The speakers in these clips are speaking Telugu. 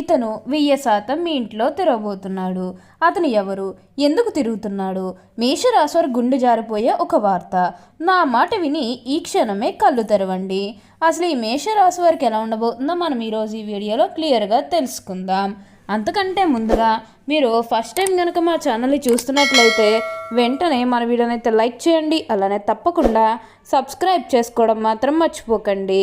ఇతను వెయ్యి శాతం మీ ఇంట్లో తిరగబోతున్నాడు. అతను ఎవరు? ఎందుకు తిరుగుతున్నాడు? మేషరాశివారి గుండె జారిపోయే ఒక వార్త. నా మాట విని ఈ క్షణమే కళ్ళు తెరవండి. అసలు ఈ మేషరాశి వారికి ఎలా ఉండబోతుందో మనం ఈరోజు ఈ వీడియోలో క్లియర్గా తెలుసుకుందాం. అంతకంటే ముందుగా మీరు ఫస్ట్ టైం కనుక మా ఛానల్ని చూస్తున్నట్లయితే వెంటనే మన వీడియోని అయితే లైక్ చేయండి. అలానే తప్పకుండా సబ్స్క్రైబ్ చేసుకోవడం మాత్రం మర్చిపోకండి.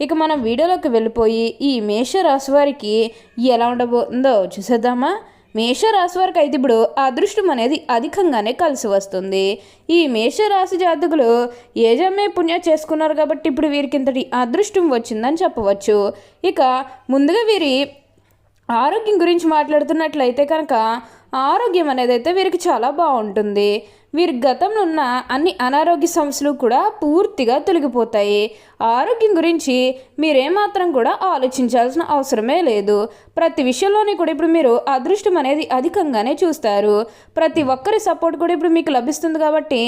ఇక మనం వీడియోలోకి వెళ్ళిపోయి ఈ మేషరాశి వారికి ఎలా ఉండబోతుందో చూసేద్దామా? మేషరాశి వారికి అయితే ఇప్పుడు అదృష్టం అనేది అధికంగానే కలిసి వస్తుంది. ఈ మేషరాశి జాతకులు ఏజమ్మే పుణ్యం చేసుకున్నారు కాబట్టి ఇప్పుడు వీరికి ఇంతటి అదృష్టం వచ్చిందని చెప్పవచ్చు. ఇక ముందుగా వీరి ఆరోగ్యం గురించి మాట్లాడుతున్నట్లయితే కనుక ఆరోగ్యం అనేది అయితే వీరికి చాలా బాగుంటుంది. వీరి గతంలో ఉన్న అన్ని అనారోగ్య సమస్యలు కూడా పూర్తిగా తొలగిపోతాయి. ఆరోగ్యం గురించి మీరేమాత్రం కూడా ఆలోచించాల్సిన అవసరమే లేదు. ప్రతి విషయంలోనే కూడా ఇప్పుడు మీరు అదృష్టం అనేది అధికంగానే చూస్తారు. ప్రతి ఒక్కరి సపోర్ట్ కూడా ఇప్పుడు మీకు లభిస్తుంది కాబట్టి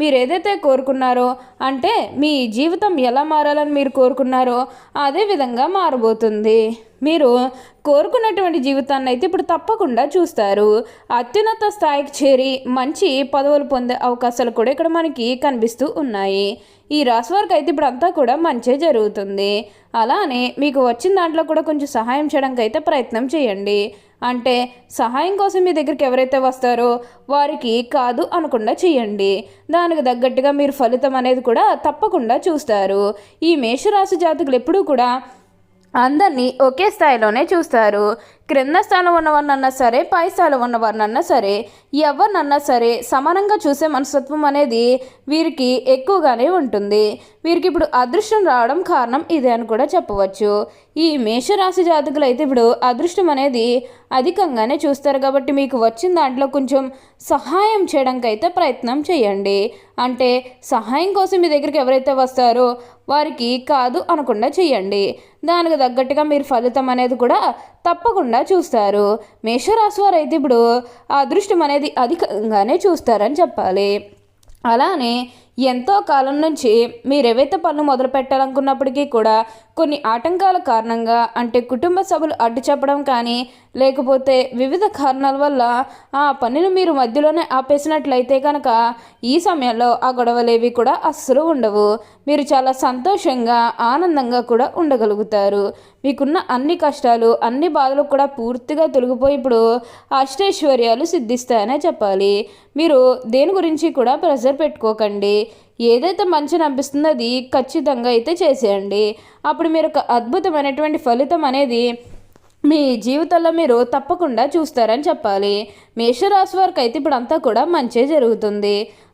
మీరు ఏదైతే కోరుకున్నారో అంటే మీ జీవితం ఎలా మారాలని మీరు కోరుకున్నారో అదే విధంగా మారబోతుంది. మీరు కోరుకున్నటువంటి జీవితాన్ని అయితే ఇప్పుడు తప్పకుండా చూస్తారు. అత్యున్నత స్థాయికి చేరి మంచి పదవులు పొందే అవకాశాలు కూడా ఇక్కడ మనకి కనిపిస్తూ ఉన్నాయి. ఈ రాశి వారికి అయితే ఇప్పుడు అంతా కూడా మంచి జరుగుతుంది. అలానే మీకు వచ్చిన దాంట్లో కూడా కొంచెం సహాయం చేయడానికి అయితే ప్రయత్నం చేయండి. అంటే సహాయం కోసం మీ దగ్గరికి ఎవరైతే వస్తారో వారికి కాదు అనకుండా చేయండి. దానికి తగ్గట్టుగా మీరు ఫలితం అనేది కూడా తప్పకుండా చూస్తారు. ఈ మేషరాశి జాతకులు ఎప్పుడూ కూడా అందరినీ ఒకే స్థాయిలోనే చూస్తారు. క్రింద స్థానం ఉన్నవారినన్నా సరే పై స్థాయిలో ఉన్నవారినన్నా సరే ఎవరినన్నా సరే సమానంగా చూసే మనస్తత్వం అనేది వీరికి ఎక్కువగానే ఉంటుంది. వీరికి ఇప్పుడు అదృష్టం రావడం కారణం ఇదే అని కూడా చెప్పవచ్చు. ఈ మేషరాశి జాతకులు అయితే ఇప్పుడు అదృష్టం అనేది అధికంగానే చూస్తారు కాబట్టి మీకు వచ్చిన దాంట్లో కొంచెం సహాయం చేయడానికి అయితే ప్రయత్నం చేయండి. అంటే సహాయం కోసం మీ దగ్గరికి ఎవరైతే వస్తారో వారికి కాదు అనకుండా చేయండి. దానికి తగ్గట్టుగా మీరు ఫలితం అనేది కూడా తప్పకుండా చూస్తారు. మేషరాశి వారు అయితే ఇప్పుడు ఆ అదృష్టం అనేది అధికంగానే చూస్తారని చెప్పాలి. అలానే ఎంతో కాలం నుంచి మీరు ఏవైతే పనులు మొదలు పెట్టాలనుకున్నప్పటికీ కూడా కొన్ని ఆటంకాల కారణంగా అంటే కుటుంబ సభ్యులు అడ్డు చెప్పడం కానీ లేకపోతే వివిధ కారణాల వల్ల ఆ పనిని మీరు మధ్యలోనే ఆపేసినట్లయితే కనుక ఈ సమయంలో ఆ గొడవలేవి కూడా అస్సలు ఉండవు. మీరు చాలా సంతోషంగా ఆనందంగా కూడా ఉండగలుగుతారు. మీకున్న అన్ని కష్టాలు అన్ని బాధలు కూడా పూర్తిగా తొలగిపోయి ఇప్పుడు అష్టైశ్వర్యాలు సిద్ధిస్తాయనే చెప్పాలి. మీరు దేని గురించి కూడా ప్రెజర్ పెట్టుకోకండి. ఏదైతే మంచిని అనిపిస్తుందో అది ఖచ్చితంగా అయితే చేసేయండి. అప్పుడు మీరు ఒక అద్భుతమైనటువంటి ఫలితం అనేది మీ జీవితంలో మీరు తప్పకుండా చూస్తారని చెప్పాలి. మేషరాశి వారికి అయితే ఇప్పుడు అంతా కూడా మంచే జరుగుతుంది.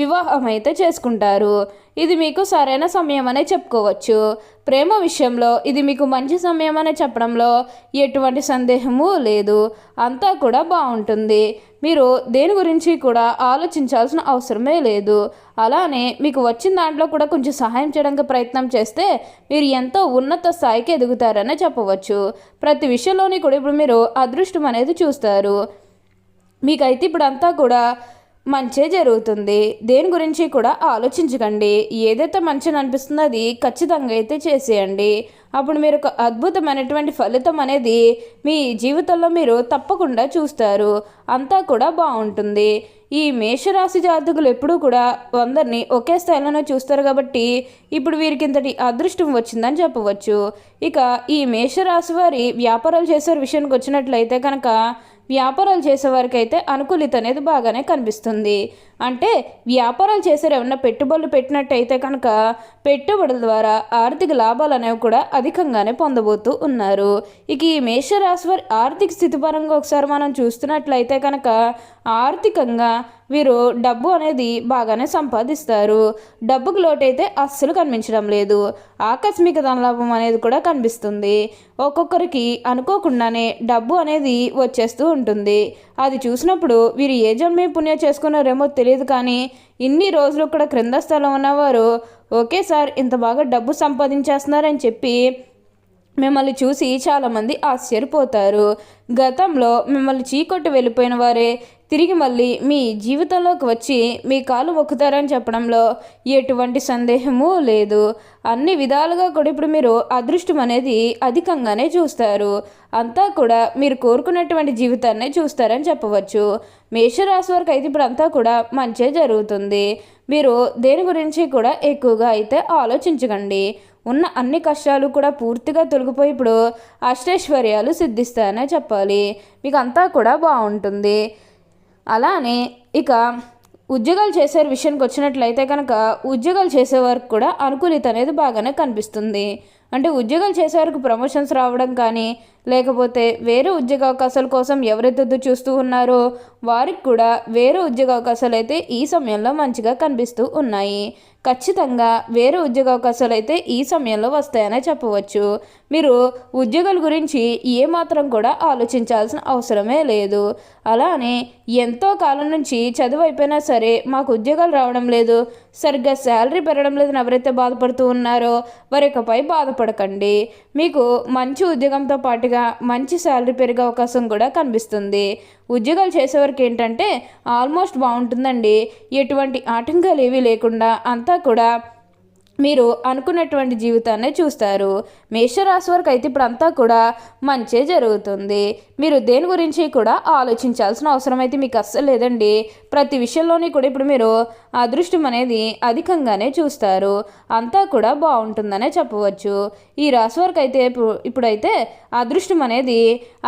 వివాహం అయితే చేసుకుంటారు. ఇది మీకు సరైన సమయం అనే చెప్పుకోవచ్చు. ప్రేమ విషయంలో ఇది మీకు మంచి సమయం అనే చెప్పడంలో ఎటువంటి సందేహము లేదు. అంతా కూడా బాగుంటుంది. మీరు దేని గురించి కూడా ఆలోచించాల్సిన అవసరమే లేదు. అలానే మీకు వచ్చిన దాంట్లో కూడా కొంచెం సహాయం చేయడానికి ప్రయత్నం చేస్తే మీరు ఎంతో ఉన్నత స్థాయికి ఎదుగుతారనే చెప్పవచ్చు. ప్రతి విషయంలోని కూడా ఇప్పుడు మీరు అదృష్టం అనేది చూస్తారు. మీకైతే ఇప్పుడు అంతా కూడా మంచే జరుగుతుంది. దేని గురించి కూడా ఆలోచించకండి. ఏదైతే మంచిని అనిపిస్తుందో అది ఖచ్చితంగా అయితే చేసేయండి. అప్పుడు మీరు ఒక అద్భుతమైనటువంటి ఫలితం అనేది మీ జీవితంలో మీరు తప్పకుండా చూస్తారు. అంతా కూడా బాగుంటుంది. ఈ మేషరాశి జాతకులు ఎప్పుడూ కూడా అందరినీ ఒకే స్థాయిలోనే చూస్తారు కాబట్టి ఇప్పుడు వీరికి ఇంతటి అదృష్టం వచ్చిందని చెప్పవచ్చు. ఇక ఈ మేషరాశి వారి వ్యాపారాలు చేసే విషయానికి వచ్చినట్లయితే కనుక వ్యాపారాలు చేసేవారికి అయితే అనుకూలిత అనేది బాగానే కనిపిస్తుంది. అంటే వ్యాపారాలు చేసే ఏమన్నా పెట్టుబడులు పెట్టినట్టయితే కనుక పెట్టుబడుల ద్వారా ఆర్థిక లాభాలు అనేవి కూడా అధికంగానే పొందబోతూ ఉన్నారు. ఇక ఈ మేషరాశి వారి ఆర్థిక స్థితి పరంగా ఒకసారి మనం చూస్తున్నట్లయితే కనుక ఆర్థికంగా వీరు డబ్బు అనేది బాగానే సంపాదిస్తారు. డబ్బుకు లోటైతే అస్సలు కనిపించడం లేదు. ఆకస్మిక ధనలాభం అనేది కూడా కనిపిస్తుంది. ఒక్కొక్కరికి అనుకోకుండానే డబ్బు అనేది వచ్చేస్తూ ఉంటుంది. అది చూసినప్పుడు వీరు ఏ జన్మే పుణ్యం చేసుకున్నారేమో తెలియదు కానీ ఇన్ని రోజులు ఇక్కడ క్రింద స్థలం ఉన్నవారు ఒకేసారి ఇంత బాగా డబ్బు సంపాదించేస్తున్నారని చెప్పి మిమ్మల్ని చూసి చాలామంది ఆశ్చర్యపోతారు. గతంలో మిమ్మల్ని చీకొట్టి వెళ్ళిపోయిన వారే తిరిగి మళ్ళీ మీ జీవితంలోకి వచ్చి మీ కాలు మొక్కుతారని చెప్పడంలో ఎటువంటి సందేహము లేదు. అన్ని విధాలుగా కూడా ఇప్పుడు మీరు అదృష్టం అనేది అధికంగానే చూస్తారు. అంతా కూడా మీరు కోరుకున్నటువంటి జీవితాన్నే చూస్తారని చెప్పవచ్చు. మేషరాశి వారికి అయితే ఇప్పుడు అంతా కూడా మంచే జరుగుతుంది. మీరు దేని గురించి కూడా ఎక్కువగా అయితే ఆలోచించకండి. ఉన్న అన్ని కష్టాలు కూడా పూర్తిగా తొలగిపోయి ఇప్పుడు అష్టైశ్వర్యాలు సిద్ధిస్తాయనే చెప్పాలి. మీకు అంతా కూడా బాగుంటుంది. అలానే ఇక ఉద్యోగాలు చేసే విషయానికి వచ్చినట్లయితే కనుక ఉద్యోగాలు చేసే వరకు కూడా అనుకూలిత అనేది బాగానే కనిపిస్తుంది. అంటే ఉద్యోగాలు చేసేవారికి ప్రమోషన్స్ రావడం కానీ లేకపోతే వేరే ఉద్యోగ అవకాశాల కోసం ఎవరైతే చూస్తూ ఉన్నారో వారికి కూడా వేరే ఉద్యోగ అవకాశాలు అయితే ఈ సమయంలో మంచిగా కనిపిస్తూ ఉన్నాయి. ఖచ్చితంగా వేరే ఉద్యోగ అవకాశాలు అయితే ఈ సమయంలో వస్తాయనే చెప్పవచ్చు. మీరు ఉద్యోగాల గురించి ఏమాత్రం కూడా ఆలోచించాల్సిన అవసరమే లేదు. అలానే ఎంతో కాలం నుంచి చదువు అయిపోయినా సరే మాకు ఉద్యోగాలు రావడం లేదు. సరిగ్గా శాలరీ పెరగడం లేదని ఎవరైతే బాధపడుతూ ఉన్నారో వారి ఇకపై బాధ బాధపడకండి. మీకు మంచి ఉద్యోగంతో పాటుగా మంచి శాలరీ పెరిగే అవకాశం కూడా కనిపిస్తుంది. ఉద్యోగాలు చేసేవారికి ఏంటంటే ఆల్మోస్ట్ బాగుంటుందండి. ఎటువంటి ఆటంకాలు ఏవీ లేకుండా అంతా కూడా మీరు అనుకున్నటువంటి జీవితాన్ని చూస్తారు. మేషరాశి వారికి అయితే ఇప్పుడు అంతా కూడా మంచే జరుగుతుంది. మీరు దేని గురించి కూడా ఆలోచించాల్సిన అవసరం అయితే మీకు అస్సలు లేదండి. ప్రతి విషయంలోని కూడా ఇప్పుడు మీరు అదృష్టం అనేది అధికంగానే చూస్తారు. అంతా కూడా బాగుంటుందనే చెప్పవచ్చు. ఈ రాశి వారికి అయితే ఇప్పుడైతే అదృష్టం అనేది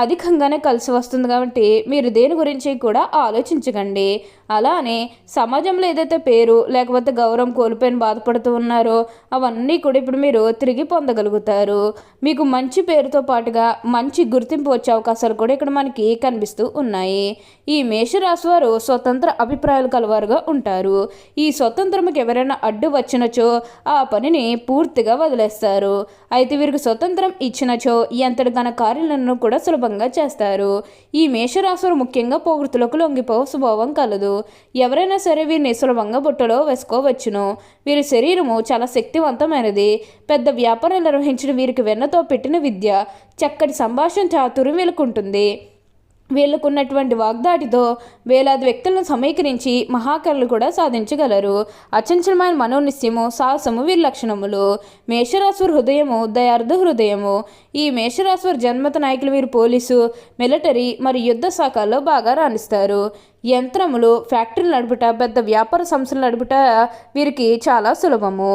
అధికంగానే కలిసి వస్తుంది కాబట్టి మీరు దేని గురించి కూడా ఆలోచించకండి. అలానే సమాజంలో ఏదైతే పేరు లేకపోతే గౌరవం కోల్పోయిన బాధపడుతూ ఉన్నారో అవన్నీ కూడా ఇప్పుడు మీరు తిరిగి పొందగలుగుతారు. మీకు మంచి పేరుతో పాటుగా మంచి గుర్తింపు వచ్చే అవకాశాలు కూడా ఇక్కడ మనకి కనిపిస్తూ ఉన్నాయి. ఈ మేషరాశి వారు స్వతంత్ర అభిప్రాయాలు కలవారుగా ఉంటారు. ఈ స్వతంత్రముకి ఎవరైనా అడ్డు వచ్చినచో ఆ పనిని పూర్తిగా వదిలేస్తారు. అయితే వీరికి స్వతంత్రం ఇచ్చినచో ఎంతటి ఘన కార్యాలను కూడా సులభంగా చేస్తారు. ఈ మేషరాశి వారు ముఖ్యంగా పోగృతులకు లొంగిపో స్వభావం కలదు. ఎవరైనా సరే వీరిని సులభంగా బుట్టలో వేసుకోవచ్చును. వీరి శరీరము చాలా శక్తివంతమైనది. పెద్ద వ్యాపారాలు నిర్వహించడం వీరికి వెన్నతో పెట్టిన విద్య చక్కటి సంభాషణ చాతుర్యం వెలుకుంటుంది వీళ్ళకున్నటువంటి వాగ్దాటితో వేలాది వ్యక్తులను సమీకరించి మహాకళలు కూడా సాధించగలరు. అచంచలమైన మనోనిశ్యము సాహసము వీరి లక్షణములు. మేషరాశురు హృదయము దయార్థ హృదయము. ఈ మేషరాశురు జన్మత నాయకులు వీరు పోలీసు మిలిటరీ మరియు యుద్ధ శాఖల్లో బాగా రాణిస్తారు. యంత్రములు ఫ్యాక్టరీలు నడుపుట పెద్ద వ్యాపార సంస్థలు నడుపుట వీరికి చాలా సులభము.